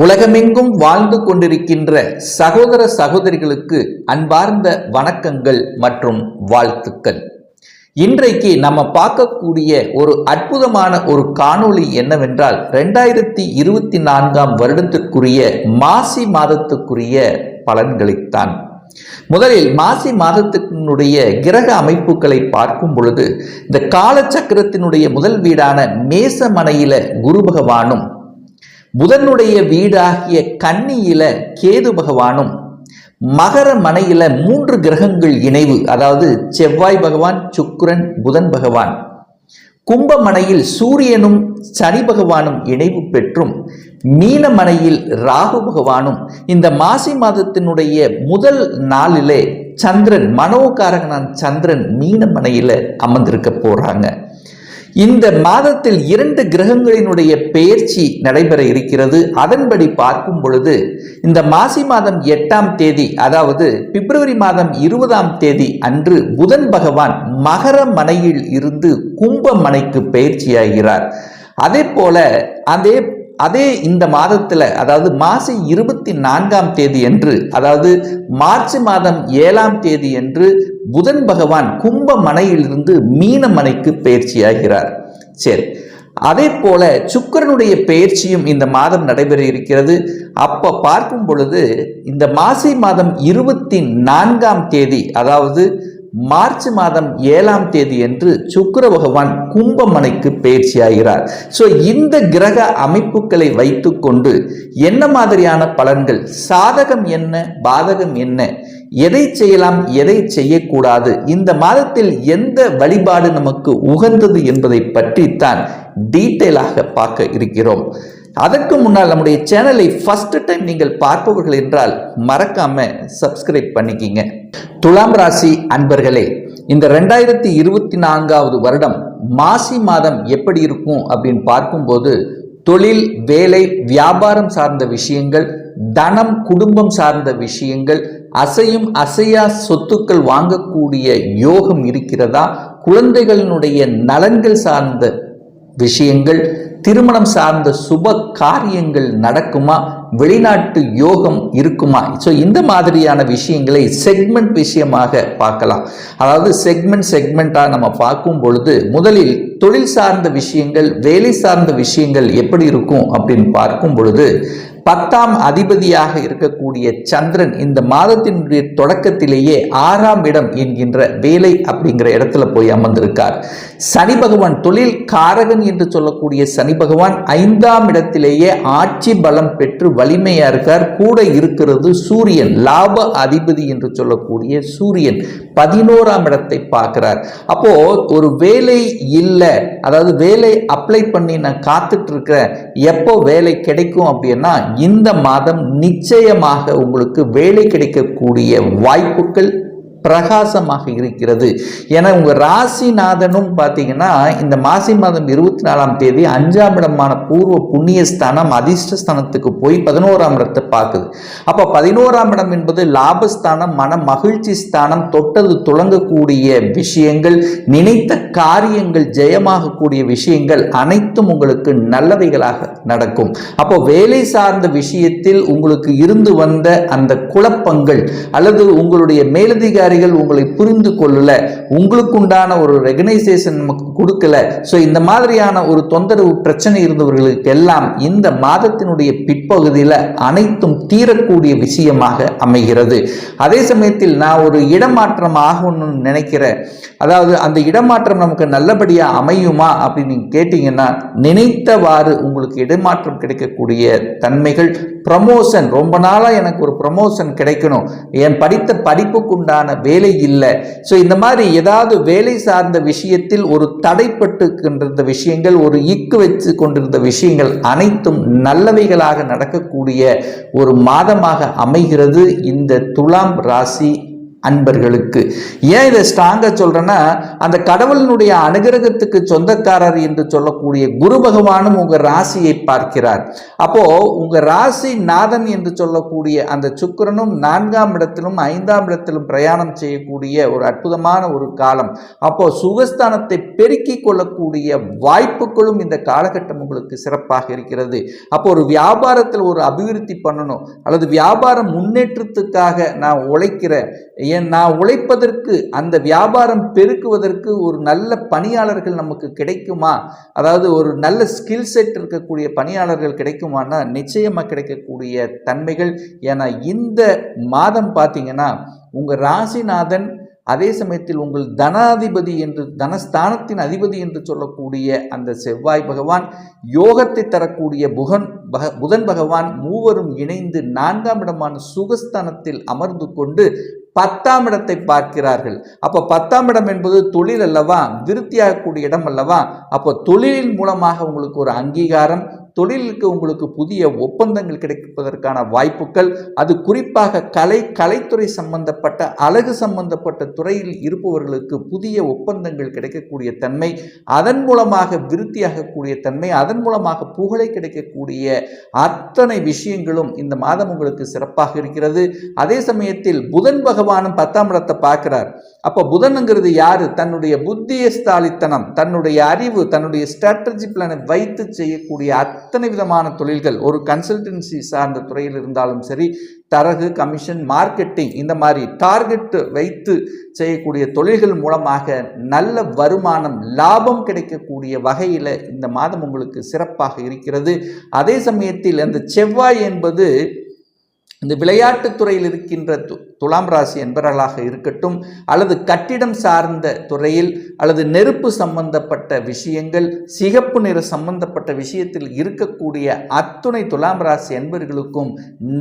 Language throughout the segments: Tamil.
உலகமெங்கும் வாழ்ந்து கொண்டிருக்கின்ற சகோதர சகோதரிகளுக்கு அன்பார்ந்த வணக்கங்கள் மற்றும் வாழ்த்துக்கள். இன்றைக்கு நம்ம பார்க்கக்கூடிய ஒரு அற்புதமான ஒரு காணொளி என்னவென்றால் ரெண்டாயிரத்தி இருபத்தி நான்காம் வருடத்திற்குரிய மாசி மாதத்துக்குரிய பலன்களைத்தான். முதலில் மாசி மாதத்தினுடைய கிரக அமைப்புகளை பார்க்கும் பொழுது இந்த காலச்சக்கரத்தினுடைய முதல் வீடான மேசமனையில குரு பகவானும் புதனுடைய வீடாகிய கன்னியில கேது பகவானும் மகர மனையில மூன்று கிரகங்கள் இணைவு அதாவது செவ்வாய் பகவான் சுக்கிரன் புதன் பகவான். கும்பமனையில் சூரியனும் சனி பகவானும் இணைவு பெற்றும் மீனமனையில் ராகு பகவானும் இந்த மாசி மாதத்தினுடைய முதல் நாளிலே சந்திரன் மனோகாரகனான் சந்திரன் மீனமனையில அமர்ந்திருக்க போறாங்க. இந்த மாதத்தில் இரண்டு கிரகங்களினுடைய பெயர்ச்சி நடைபெற இருக்கிறது. அதன்படி பார்க்கும் பொழுது இந்த மாசி மாதம் எட்டாம் தேதி அதாவது பிப்ரவரி மாதம் இருபதாம் தேதி அன்று புதன் பகவான் மகர மனையில் இருந்து கும்ப மனைக்கு பயிற்சியாகிறார் அதே போல அதே அதே இந்த மாதத்தில் அதாவது மாசி இருபத்தி நான்காம் தேதி என்று அதாவது மார்ச் மாதம் ஏழாம் தேதி என்று புதன் பகவான் கும்ப மனையிலிருந்து மீன மனைக்கு பயிற்சியாகிறார். சரி அதே போல சுக்கரனுடைய பயிற்சியும் இந்த மாதம் நடைபெற இருக்கிறது. அப்ப பார்க்கும் பொழுது இந்த மாசி மாதம் இருபத்தி நான்காம் தேதி அதாவது மார்ச் மாதம் ஏழாம் தேதி என்று சுக்கர பகவான் கும்பமனைக்கு பயிற்சியாகிறார். ஸோ இந்த கிரக அமைப்புகளை வைத்துக்கொண்டு என்ன மாதிரியான பலன்கள்? சாதகம் என்ன? பாதகம் என்ன? எதை செய்யலாம்? எதை செய்யக்கூடாது? இந்த மாதத்தில் எந்த வழிபாடு நமக்கு உகந்தது என்பதை பற்றித்தான் டீட்டெயிலாக பார்க்க இருக்கிறோம். அதற்கு முன்னால் நம்முடைய சேனலை ஃபர்ஸ்ட் டைம் நீங்கள் பார்ப்பவர்கள் என்றால் மறக்காம சப்ஸ்கிரைப் பண்ணிக்கிங்க. துலாம் ராசி அன்பர்களே இந்த ரெண்டாயிரத்தி இருபத்தி நான்காவது வருடம் மாசி மாதம் எப்படி இருக்கும் அப்படின்னு பார்க்கும்போது தொழில் வேலை வியாபாரம் சார்ந்த விஷயங்கள் தனம் குடும்பம் சார்ந்த விஷயங்கள் அசையும் அசையா சொத்துக்கள் வாங்கக்கூடிய யோகம் இருக்கிறதா குழந்தைகளினுடைய நலன்கள் சார்ந்த விஷயங்கள் திருமணம் சார்ந்த சுப காரியங்கள் நடக்குமா? வெளிநாட்டு யோகம் இருக்குமா? ஸோ இந்த மாதிரியான விஷயங்களை செக்மெண்ட் விஷயமாக பார்க்கலாம். அதாவது செக்மெண்ட் செக்மெண்ட்டாக நம்ம பார்க்கும் பொழுது முதலில் தொழில் சார்ந்த விஷயங்கள் வேலை சார்ந்த விஷயங்கள் எப்படி இருக்கும் அப்படின்னு பார்க்கும் பொழுது பத்தாம் அதிபதியாக இருக்கக்கூடிய சந்திரன் இந்த மாதத்தினுடைய தொடக்கத்திலேயே ஆறாம் இடம் என்கின்ற வேலை அப்படிங்கிற இடத்துல போய் அமர்ந்திருக்கார். சனி பகவான் தொழில் காரகன் என்று சொல்லக்கூடிய சனி பகவான் ஐந்தாம் இடத்திலேயே ஆட்சி பலம் பெற்று வலிமையா இருக்கார். கூட இருக்கிறது சூரியன் லாப அதிபதி என்று சொல்லக்கூடிய சூரியன் பதினோராம் இடத்தை பார்க்கிறார். அப்போ ஒரு வேலை இல்லை அதாவது வேலை அப்ளை பண்ணி நான் காத்துட்டு இருக்கிறேன் எப்போ வேலை கிடைக்கும் அப்படின்னா இந்த மாதம் நிச்சயமாக உங்களுக்கு வேலை கிடைக்கக்கூடிய வாய்ப்புகள் பிரகாசமாக இருக்கிறது. ஏன்னா உங்க ராசிநாதனும் பார்த்தீங்கன்னா இந்த மாசி மாதம் இருபத்தி நாலாம் தேதி அஞ்சாம் இடமான பூர்வ புண்ணிய ஸ்தானம் அதிர்ஷ்டஸ்தானத்துக்கு போய் பதினோராம் இடத்தை பார்க்குது. அப்போ பதினோராம் இடம் என்பது லாபஸ்தானம் மன மகிழ்ச்சி ஸ்தானம் தொட்டது துளங்கக்கூடிய விஷயங்கள் நினைத்த காரியங்கள் ஜெயமாகக்கூடிய விஷயங்கள் அனைத்தும் உங்களுக்கு நல்லவைகளாக நடக்கும். அப்போ வேலை சார்ந்த விஷயத்தில் உங்களுக்கு இருந்து வந்த அந்த குழப்பங்கள் அல்லது உங்களுடைய மேலதிகாரி அதிகாரிகள் உங்களை புரிந்து கொள்ளல உங்களுக்குண்டான ஒரு ரெகனைசேஷன் நமக்கு கொடுக்கல. ஸோ இந்த மாதிரியான ஒரு தொந்தரவு பிரச்சனை இருந்தவர்களுக்கு எல்லாம் இந்த மாதத்தினுடைய பிற்பகுதியில் அனைத்தும் தீரக்கூடிய விஷயமாக அமைகிறது. அதே சமயத்தில் நான் ஒரு இடமாற்றம் ஆகணும்னு நினைக்கிறேன். அதாவது அந்த இடமாற்றம் நமக்கு நல்லபடியாக அமையுமா அப்படின்னு நீங்கள் கேட்டிங்கன்னா நினைத்தவாறு உங்களுக்கு இடமாற்றம் கிடைக்கக்கூடிய தன்மைகள் ப்ரமோஷன் ரொம்ப நாளாக எனக்கு ஒரு ப்ரமோஷன் கிடைக்கணும். என் படித்த படிப்புக்குண்டான வேலை இல்லை. ஸோ இந்த மாதிரி ஏதாவது வேலை சார்ந்த விஷயத்தில் ஒரு தடைப்பட்டு கொண்டிருந்த விஷயங்கள் ஒரு இக்கு வச்சு கொண்டிருந்த விஷயங்கள் அனைத்தும் நல்லவைகளாக நடக்கக்கூடிய ஒரு மாதமாக அமைகிறது. இந்த துலாம் ராசி அன்பர்களுக்கு. ஏன் இதை ஸ்ட்ராங்காக சொல்றேன்னா அந்த கடவுளினுடைய அனுகிரகத்துக்கு சொந்தக்காரர் என்று சொல்லக்கூடிய குரு பகவானும் உங்க ராசியை பார்க்கிறார். அப்போ உங்க ராசி நாதன் என்று சொல்லக்கூடிய அந்த சுக்கிரனும் நான்காம் இடத்திலும் ஐந்தாம் இடத்திலும் பிரயாணம் செய்யக்கூடிய ஒரு அற்புதமான ஒரு காலம். அப்போ சுகஸ்தானத்தை பெருக்கிக் கொள்ளக்கூடிய வாய்ப்புகளும் இந்த காலகட்டம் உங்களுக்கு சிறப்பாக இருக்கிறது. அப்போ ஒரு வியாபாரத்தில் ஒரு அபிவிருத்தி பண்ணணும் அல்லது வியாபார முன்னேற்றத்துக்காக நான் உழைக்கிற ஏன் நான் உழைப்பதற்கு அந்த வியாபாரம் பெருக்குவதற்கு ஒரு நல்ல பணியாளர்கள் நமக்கு கிடைக்குமா? அதாவது ஒரு நல்ல ஸ்கில் செட் இருக்கக்கூடிய பணியாளர்கள் கிடைக்குமானா நிச்சயமாக கிடைக்கக்கூடிய தன்மைகள். ஏன்னா இந்த மாதம் பார்த்தீங்கன்னா உங்கள் ராசிநாதன் அதே சமயத்தில் உங்கள் தனாதிபதி என்று தனஸ்தானத்தின் அதிபதி என்று சொல்லக்கூடிய அந்த செவ்வாய் பகவான் யோகத்தை தரக்கூடிய புகன் பக புதன் பகவான் மூவரும் இணைந்து நான்காம் இடமான சுகஸ்தானத்தில் அமர்ந்து கொண்டு பத்தாம் இடத்தை பார்க்கிறார்கள். அப்போ பத்தாம் இடம் என்பது தொழில் அல்லவா? விருத்தியாகக்கூடிய இடம் அல்லவா? அப்போ தொழிலின் மூலமாக உங்களுக்கு ஒரு அங்கீகாரம் தொழிலுக்கு உங்களுக்கு புதிய ஒப்பந்தங்கள் கிடைப்பதற்கான வாய்ப்புகள் அது குறிப்பாக கலை கலைத்துறை சம்பந்தப்பட்ட அழகு சம்பந்தப்பட்ட துறையில் இருப்பவர்களுக்கு புதிய ஒப்பந்தங்கள் கிடைக்கக்கூடிய தன்மை அதன் மூலமாக விருத்தியாகக்கூடிய தன்மை அதன் மூலமாக புகழை கிடைக்கக்கூடிய அத்தனை விஷயங்களும் இந்த மாதம் உங்களுக்கு சிறப்பாக இருக்கிறது. அதே சமயத்தில் புதன் பகவானும் பத்தாம் இடத்தை பார்க்கிறார். அப்போ புதனுங்கிறது யாரு? தன்னுடைய புத்திய ஸ்தாலித்தனம் தன்னுடைய அறிவு தன்னுடைய ஸ்ட்ராட்டஜி பிளானை வைத்து செய்யக்கூடிய அத்தனை விதமான தொழில்கள் ஒரு கன்சல்டன்சி சார்ந்த துறையில் இருந்தாலும் சரி தரகு கமிஷன் மார்க்கெட்டிங் இந்த மாதிரி டார்கெட் வைத்து செய்யக்கூடிய தொழில்கள் மூலமாக நல்ல வருமானம் லாபம் கிடைக்கக்கூடிய வகையில் இந்த மாதம் உங்களுக்கு சிறப்பாக இருக்கிறது. அதே சமயத்தில் அந்த செவ்வாய் என்பது இந்த விளையாட்டுத் துறையில் இருக்கின்ற துலாம் ராசி என்பவர்களாக இருக்கட்டும் அல்லது கட்டிடம் சார்ந்த துறையில் அல்லது நெருப்பு சம்பந்தப்பட்ட விஷயங்கள் சிகப்பு நிற சம்பந்தப்பட்ட விஷயத்தில் இருக்கக்கூடிய அத்துணை துலாம் ராசி என்பவர்களுக்கும்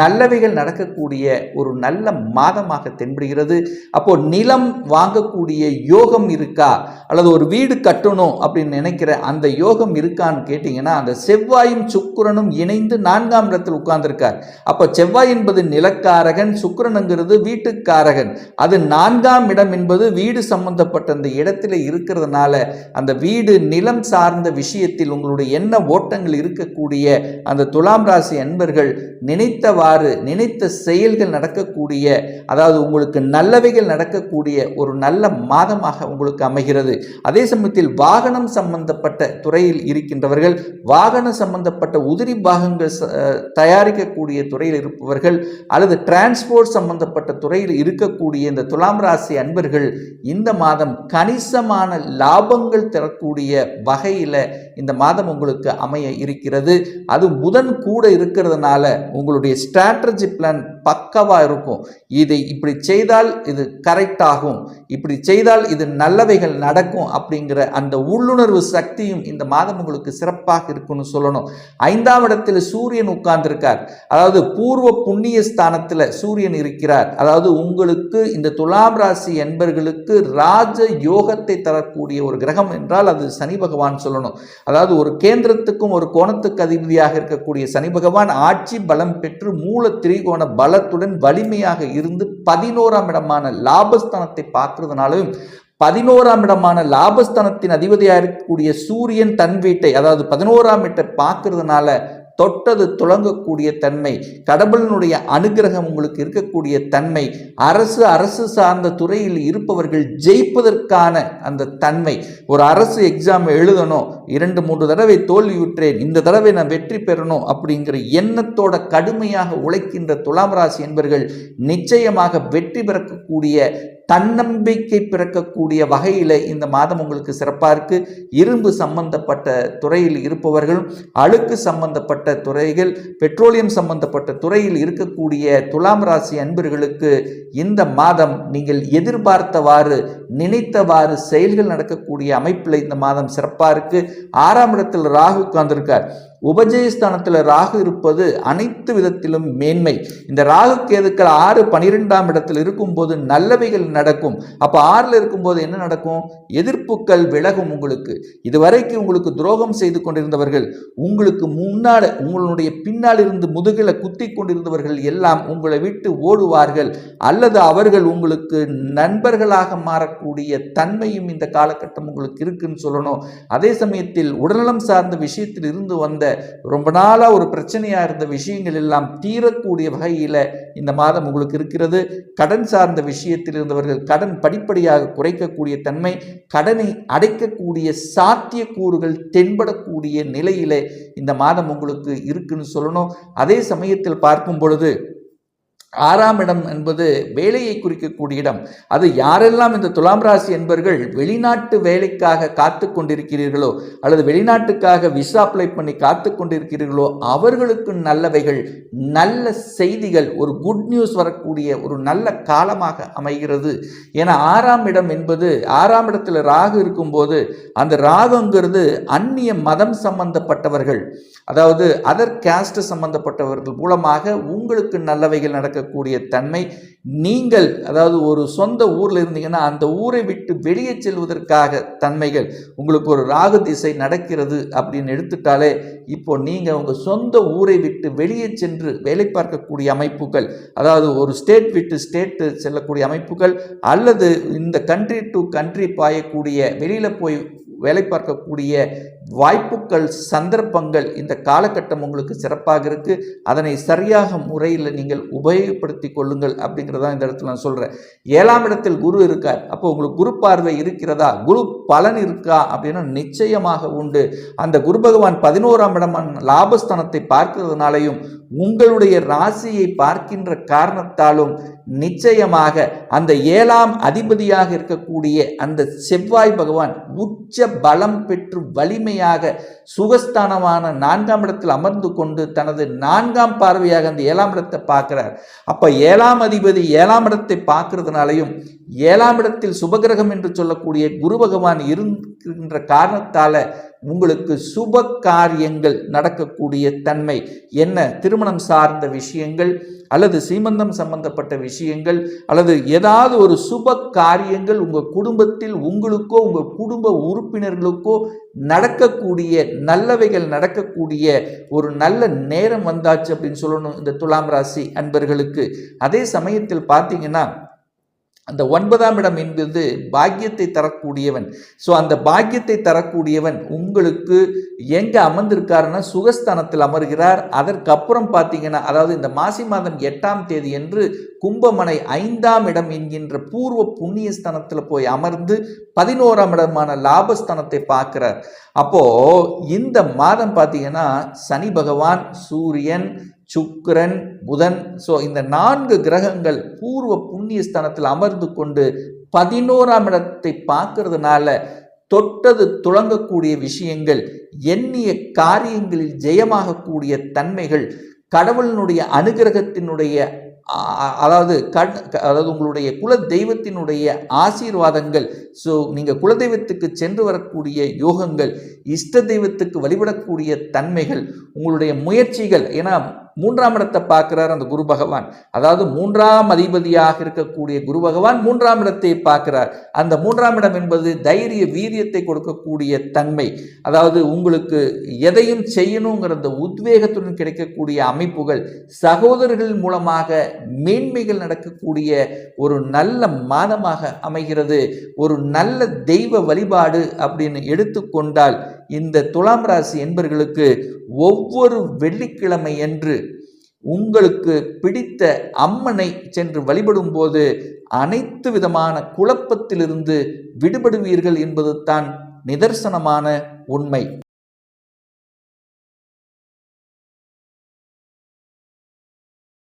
நல்லவைகள் நடக்கக்கூடிய ஒரு நல்ல மாதமாக தென்படுகிறது. அப்போ நிலம் வாங்கக்கூடிய யோகம் இருக்கா? அல்லது ஒரு வீடு கட்டணும் அப்படின்னு நினைக்கிற அந்த யோகம் இருக்கான்னு கேட்டிங்கன்னா அந்த செவ்வாயும் சுக்கிரனும் இணைந்து நான்காம் இடத்தில் உட்கார்ந்திருக்கார். அப்போ செவ்வாய் என்பது நிலக்காரகன் சுக்கிரனுங்கிறது வீட்டுக்காரகன். அது நான்காம் இடம் என்பது வீடு சம்பந்தப்பட்ட அந்த இடத்துல இருக்கிறதுனால அந்த வீடு நிலம் சார்ந்த விஷயத்தில் உங்களுடைய எண்ண ஓட்டங்கள் இருக்கக்கூடிய அந்த துலாம் ராசி அன்பர்கள் நினைத்தவாறு நினைத்த செயல்கள் நடக்கக்கூடிய அதாவது உங்களுக்கு நல்லவைகள் நடக்கக்கூடிய ஒரு நல்ல மாதமாக உங்களுக்கு அமைகிறது. அதே சமயத்தில் வாகனம் சம்பந்தப்பட்ட துறையில் இருக்கின்றவர்கள் வாகன சம்பந்தப்பட்ட உதிரி பாகங்கள் தயாரிக்கக்கூடிய துறையில் இருப்பவர்கள் அல்லது டிரான்ஸ்போர்ட் சம்பந்தப்பட்ட துறையில் இருக்கக்கூடிய இந்த துலாம் ராசி அன்பர்கள் இந்த மாதம் கணிசமான லாபங்கள் தரக்கூடிய வகையில் இந்த மாதம் உங்களுக்கு அமைய இருக்கிறது. அது புதன் கூட இருக்கிறதுனால உங்களுடைய ஸ்ட்ராட்டஜி பிளான் பக்கவாக இருக்கும். இதை இப்படி செய்தால் இது கரெக்ட் ஆகும். இப்படி செய்தால் இது நல்லவைகள் நடக்கும் அப்படிங்கிற அந்த உள்ளுணர்வு சக்தியும் இந்த மாதம் உங்களுக்கு சிறப்பாக இருக்குன்னு சொல்லணும். ஐந்தாம் இடத்தில் சூரியன் உட்கார்ந்திருக்கார். அதாவது பூர்வ புண்ணிய ஸ்தானத்தில் சூரியன் இருக்கிறார். அதாவது உங்களுக்கு இந்த துலாம் ராசி என்பர்களுக்கு ராஜ யோகத்தை தரக்கூடிய ஒரு கிரகம் என்றால் அது சனி பகவான் சொல்லணும். அதாவது ஒரு கேந்திரத்துக்கும் ஒரு கோணத்துக்கு அதிபதியாக இருக்கக்கூடிய சனி பகவான் ஆட்சி பலம் பெற்று மூல திரிகோண பலத்துடன் வலிமையாக இருந்து பதினோராம் இடமான லாபஸ்தானத்தை பார்க்கறதுனாலும் பதினோராம் இடமான லாபஸ்தானத்தின் அதிபதியாக இருக்கக்கூடிய சூரியன் தன் வீட்டை அதாவது பதினோராம் வீட்டை பார்க்கறதுனால தொட்டது துளங்கக்கூடிய தன்மை கடவுளினுடைய அனுகிரகம் உங்களுக்கு இருக்கக்கூடிய தன்மை அரசு அரசு சார்ந்த துறையில் இருப்பவர்கள் ஜெயிப்பதற்கான அந்த தன்மை. ஒரு அரசு எக்ஸாம் எழுதணும் இரண்டு மூன்று தடவை தோல்வியுற்றேன் இந்த தடவை நான் வெற்றி பெறணும் அப்படிங்கிற எண்ணத்தோட கடுமையாக உழைக்கின்ற துலாம் ராசி என்பவர்கள் நிச்சயமாக வெற்றி பெறக்கூடிய தன்னம்பிக்கை பிறக்கக்கூடிய வகையில் இந்த மாதம் உங்களுக்கு சிறப்பாக இருக்குது இரும்பு சம்பந்தப்பட்ட துறையில் இருப்பவர்களும் அழுக்கு சம்பந்தப்பட்ட துறைகள் பெட்ரோலியம் சம்பந்தப்பட்ட துறையில் இருக்கக்கூடிய துலாம் ராசி அன்பர்களுக்கு இந்த மாதம் நீங்கள் எதிர்பார்த்தவாறு நினைத்தவாறு செயல்கள் நடக்கக்கூடிய அமைப்பில் இந்த மாதம் சிறப்பாக இருக்குது ஆறாம் இடத்தில் ராகு உட்கார்ந்துருக்கார். உபஜயஸ்தானத்தில் ராகு இருப்பது அனைத்து விதத்திலும் மேன்மை. இந்த ராகு கேதுக்கள் ஆறு பனிரெண்டாம் இடத்தில் இருக்கும்போது நல்லவைகள் நடக்கும். அப்போ ஆறில் இருக்கும்போது என்ன நடக்கும்? எதிர்ப்புகள் விலகும் உங்களுக்கு. இதுவரைக்கும் உங்களுக்கு துரோகம் செய்து கொண்டிருந்தவர்கள் உங்களுக்கு முன்னால் உங்களுடைய பின்னால் இருந்து முதுகில குத்தி கொண்டிருந்தவர்கள் எல்லாம் உங்களை விட்டு ஓடுவார்கள். அல்லது அவர்கள் உங்களுக்கு நண்பர்களாக மாறக்கூடிய தன்மையும் இந்த காலகட்டம் உங்களுக்கு இருக்குன்னு சொல்லணும். அதே சமயத்தில் உடல்நலம் சார்ந்த விஷயத்தில் இருந்து வந்த ரொம்ப நாளாக ஒரு பிரச்சனையாக இருந்த விஷயங்கள் எல்லாம் தீரக்கூடிய வகையில் இந்த மாதம் உங்களுக்கு இருக்கிறது. கடன் சார்ந்த விஷயத்தில் இருந்தவர்கள் கடன் படிப்படியாக குறைக்கக்கூடிய தன்மை கடனை அடைக்கக்கூடிய சாத்தியக்கூறுகள் தென்படக்கூடிய நிலையில் இந்த மாதம் உங்களுக்கு இருக்குன்னு சொல்லணும். அதே சமயத்தில் பார்க்கும் பொழுது ஆறாம் இடம் என்பது வேலையை குறிக்கக்கூடிய இடம். அது யாரெல்லாம் இந்த துலாம் ராசி என்பர்கள் வெளிநாட்டு வேலைக்காக காத்து கொண்டிருக்கிறீர்களோ அல்லது வெளிநாட்டுக்காக விசா அப்ளை பண்ணி காத்து கொண்டிருக்கிறீர்களோ அவர்களுக்கு நல்லவைகள் நல்ல செய்திகள் ஒரு குட் நியூஸ் வரக்கூடிய ஒரு நல்ல காலமாக அமைகிறது. ஏன்னா ஆறாம் இடம் என்பது ஆறாம் இடத்துல ராகு இருக்கும்போது அந்த ராகுங்கிறது அந்நிய மதம் சம்பந்தப்பட்டவர்கள். அதாவது அதர் கேஸ்ட் சம்பந்தப்பட்டவர்கள் மூலமாக உங்களுக்கு நல்லவைகள் இருக்கக்கூடிய தன்மை நீங்கள் அதாவது ஒரு சொந்த ஊரில் இருந்தீங்கன்னா அந்த ஊரை விட்டு வெளியே செல்வதற்காக தன்மைகள் உங்களுக்கு ஒரு ராகு திசை நடக்கிறது அப்படின்னு எடுத்துட்டாலே இப்போ நீங்கள் உங்கள் சொந்த ஊரை விட்டு வெளியே சென்று வேலை பார்க்கக்கூடிய அமைப்புகள் அதாவது ஒரு ஸ்டேட் விட்டு ஸ்டேட்டு செல்லக்கூடிய அமைப்புகள் அல்லது இந்த கண்ட்ரி டு கண்ட்ரி பாயக்கூடிய வெளியில் போய் வேலை பார்க்கக்கூடிய வாய்ப்புகள் சந்தர்ப்பங்கள் இந்த காலகட்டம் உங்களுக்கு சிறப்பாக இருக்குது அதனை சரியாக முறையில் நீங்கள் உபயோகப்படுத்தி கொள்ளுங்கள் அப்படிங்கிறதா இந்த இடத்துல நான் சொல்கிறேன் ஏழாம் இடத்தில் குரு இருக்கார். அப்போ உங்களுக்கு குரு பார்வை இருக்கிறதா? குரு பலன் இருக்கா? அப்படின்னா நிச்சயமாக உண்டு. அந்த குரு பகவான் பதினோராம் இடமான லாபஸ்தானத்தை பார்க்கிறதுனாலையும் உங்களுடைய ராசியை பார்க்கின்ற காரணத்தாலும் நிச்சயமாக அந்த ஏழாம் அதிபதியாக இருக்கக்கூடிய அந்த செவ்வாய் பகவான் உச்ச பலம் பெற்று வலிமையாக சுகஸ்தானமான நான்காம் இடத்தில் அமர்ந்து கொண்டு தனது நான்காம் பார்வையாக அந்த ஏழாம் இடத்தை பார்க்கிறார். அப்ப ஏழாம் அதிபதி ஏழாம் இடத்தை பார்க்கறதுனாலையும் ஏழாம் இடத்தில் சுபகிரகம் என்று சொல்லக்கூடிய குரு பகவான் இருக்கின்ற காரணத்தால உங்களுக்கு சுப காரியங்கள் நடக்கக்கூடிய தன்மை என்ன? திருமணம் சார்ந்த விஷயங்கள் அல்லது சீமந்தம் சம்பந்தப்பட்ட விஷயங்கள் அல்லது ஏதாவது ஒரு சுப காரியங்கள் உங்கள் குடும்பத்தில் உங்களுக்கோ உங்கள் குடும்ப உறுப்பினர்களுக்கோ நடக்கக்கூடிய நல்லவைகள் நடக்கக்கூடிய ஒரு நல்ல நேரம் வந்தாச்சு அப்படின்னு சொல்லணும் இந்த துலாம் ராசி அன்பர்களுக்கு. அதே சமயத்தில் பார்த்தீங்கன்னா அந்த ஒன்பதாம் இடம் என்பது பாக்கியத்தை தரக்கூடியவன். ஸோ அந்த பாக்கியத்தை தரக்கூடியவன் உங்களுக்கு எங்கே அமர்ந்திருக்காருன்னா சுகஸ்தானத்தில் அமர்கிறார். அதற்கப்புறம் பார்த்தீங்கன்னா அதாவது இந்த மாசி மாதம் எட்டாம் தேதி என்று கும்பமனை ஐந்தாம் இடம் என்கின்ற பூர்வ புண்ணிய ஸ்தனத்தில் போய் அமர்ந்து பதினோராம் இடமான லாபஸ்தனத்தை பார்க்கிறார். அப்போ இந்த மாதம் பார்த்தீங்கன்னா சனி பகவான் சூரியன் சுக்கிரன் புதன் ஸோ இந்த நான்கு கிரகங்கள் பூர்வ புண்ணிய ஸ்தானத்தில் அமர்ந்து கொண்டு பதினோராம் இடத்தை பார்க்கறதுனால தொட்டது துளங்கக்கூடிய விஷயங்கள் எண்ணிய காரியங்களில் ஜெயமாகக்கூடிய தன்மைகள் கடவுளினுடைய அனுகிரகத்தினுடைய அதாவது கண் அதாவது உங்களுடைய குல தெய்வத்தினுடைய ஆசீர்வாதங்கள் ஸோ நீங்கள் குலதெய்வத்துக்கு சென்று வரக்கூடிய யோகங்கள் இஷ்ட தெய்வத்துக்கு வழிபடக்கூடிய தன்மைகள் உங்களுடைய முயற்சிகள் ஏன்னா மூன்றாம் இடத்தை பார்க்கிறார் அந்த குரு பகவான். அதாவது மூன்றாம் அதிபதியாக இருக்கக்கூடிய குரு பகவான் மூன்றாம் இடத்தை பார்க்கிறார். அந்த மூன்றாம் இடம் என்பது தைரிய வீரியத்தை கொடுக்கக்கூடிய தன்மை. அதாவது உங்களுக்கு எதையும் செய்யணுங்கிற அந்த உத்வேகத்துடன் கிடைக்கக்கூடிய அமைப்புகள் சகோதரர்கள் மூலமாக மேன்மைகள் நடக்கக்கூடிய ஒரு நல்ல மாதமாக அமைகிறது. ஒரு நல்ல தெய்வ வழிபாடு அப்படின்னு எடுத்துக்கொண்டால் இந்த துலாம் ராசி என்பர்களுக்கு ஒவ்வொரு வெள்ளிக்கிழமை என்று உங்களுக்கு பிடித்த அம்மனை சென்று வழிபடும் போது அனைத்து விதமான குழப்பத்திலிருந்து விடுபடுவீர்கள் என்பது தான் நிதர்சனமான உண்மை.